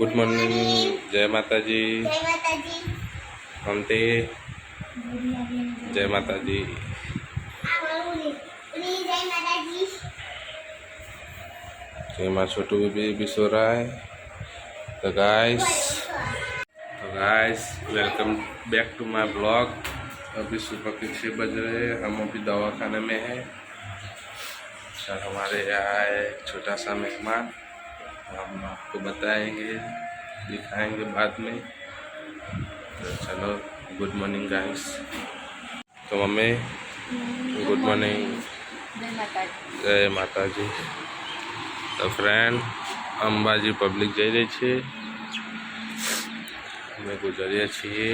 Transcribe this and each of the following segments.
morning जय माता जी અંતે जय माता जी जय माँ छोटू बेबी विश्व राय तो guys welcome back to my blog अभी सुबह के छः बज रहे हैं हम अभी दवा खाने में हैं सर हमारे यहाँ है छोटा सा मेहमान हम आपको बताएंगे दिखाएंगे बाद में तो चलो गुड मॉर्निंग गाइस तो मम्मी गुड मॉर्निंग जय माता जी तो फ्रेंड અંબાજી पब्लिक जा रही છે मैं गुजरिया छे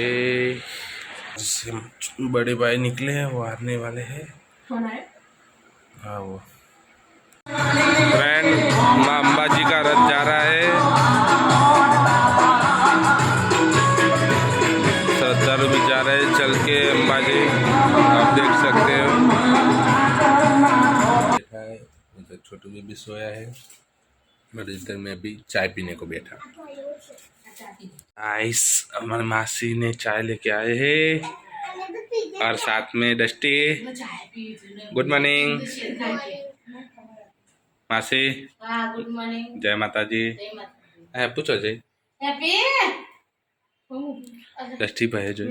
जिससे बड़े भाई निकले हैं वो आने वाले हैं हाँ वो फ्रेंड तो बेबी सोया है और इधर में अभी चाय पीने को बैठा आइस अमर मासी ने चाय लेके आए हैं और साथ में डस्टी गुड मॉर्निंग मासी जय माता जी है पूछो जी डस्टी पर है जो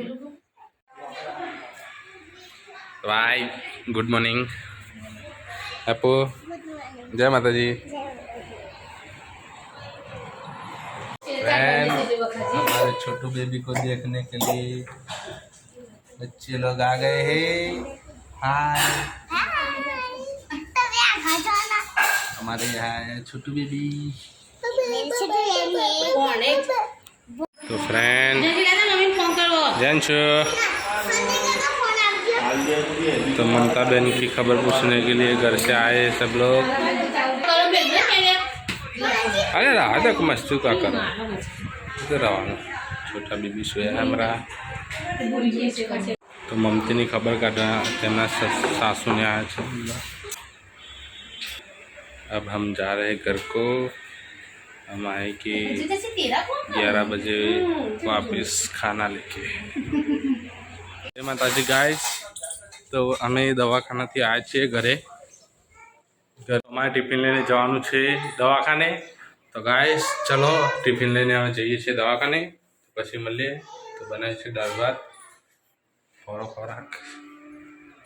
बाय गुड मॉर्निंग हैप्पू माता जी फ्रेंड हमारे छोटू बेबी को देखने के लिए बच्चे लोग आ गए हैं हाय हमारे यहाँ छोटू बेबी तो फ्रेंड जानसो तो ममता बहन की खबर पूछने के लिए घर से आए सब लोग અરે આ આ કમાસ્ટુ કા કરા તો રવાણો છોટા બિબી સોયા આમરા તો મમતી ની ખબર કાટા તેના સાસુ ને આયા છે અબ હમ જા રહે ઘર કો અમાય કી 11 બજે પાપિસ ખાના લેકે મેં કતી ગેસ તો અમે દવાખાના થી આયા છે ઘરે ઘર અમાર ટીફિન લેને જવાનું છે દવાખાને તો ગાઈસ ચલો ટિફિન લઈને અમે જઈએ છીએ દવાખાને પછી મળીએ તો બનાવીએ છીએ દાળ ભાત ખોરો ખોરાક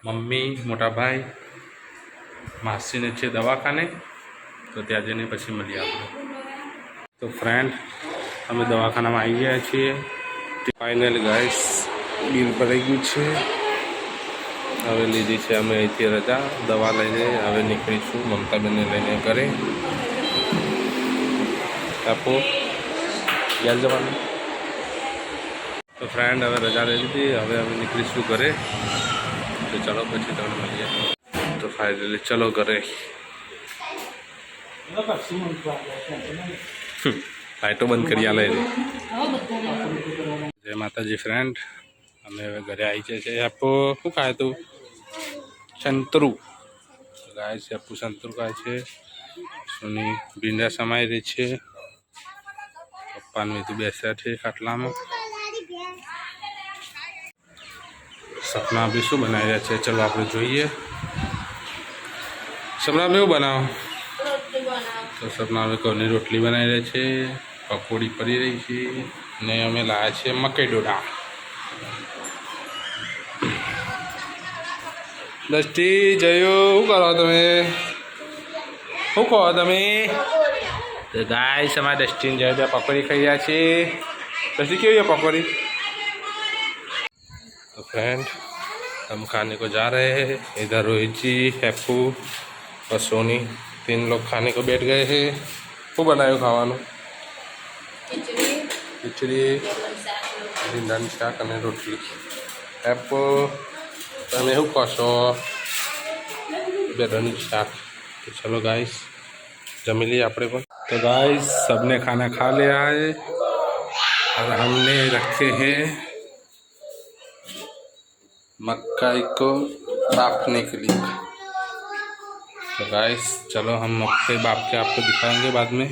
મમ્મી મોટા ભાઈ માસીને છે દવાખાને તો ત્યાં જઈને પછી મળીએ આપણે તો ફ્રેન્ડ અમે દવાખાનામાં આવી ગયા છીએ ફાઇનલ ગાઈસ બિલ ભરાઈ ગયું છે હવે લીધી છે અમે અહીંથી રજા દવા લઈને હવે નીકળીશું મમતાબેનને લઈને ઘરે કાપો યાર જવાનું તો ફ્રેન્ડ હવે રજા લઈ લીધી હવે અમે નીકળીશું ઘરે તો ચલો પછી તમને મળીએ તો ફાઇનલી ચલો ઘરે લાઇટો બંધ કરી આલે જય માતાજી ફ્રેન્ડ અમે હવે ઘરે આવી જાય છે આપો શું ખાય તું સંતરું ગાય છે આપું સંતરું ખાય છે સુની ભીંડા સમાઈ રહી છે પાનવી તું બેસ્યા છે ખાટલામાં સપના બી શું બનાવી રહ્યા છે ચલો આપણે જોઈએ સપના કેવું બનાવો તો સપના હવે ઘઉંની રોટલી બનાવી રહ્યા છે પકોડી પડી રહી છે ને અમે લાવ્યા છે મકાઈ ડોડા દ્રષ્ટિ જયો શું કરો તમે શું કહો તમે તો ગાય અમારા ડસ્ટિન જોઈ બે પકોડી ખાઈ રહ્યા છે પછી કેવી છે પકોડી तो फ्रेंड हम खाने को जा रहे हैं इधर હેપુ जी हैप्पू और सोनी तीन लोग खाने को बैठ गए हैं ખાવાનું ખીચડી ભીંડાની શાક અને રોટલી હેપ્પો તમે શું કહેશો બેડાનું શાક તો ચલો ગાઈશ જમી લઈએ આપણે પણ तो गाइस सबने खाना खा लिया है और हमने रखे हैं मक्काई को बापने के लिए तो गाइस चलो हम मक्के बाप के आपको दिखाएंगे बाद में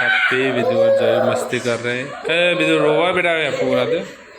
हैप्पी विदुर जो मस्ती कर रहे हैं ए विदुर रोवा बेटा पूरा दे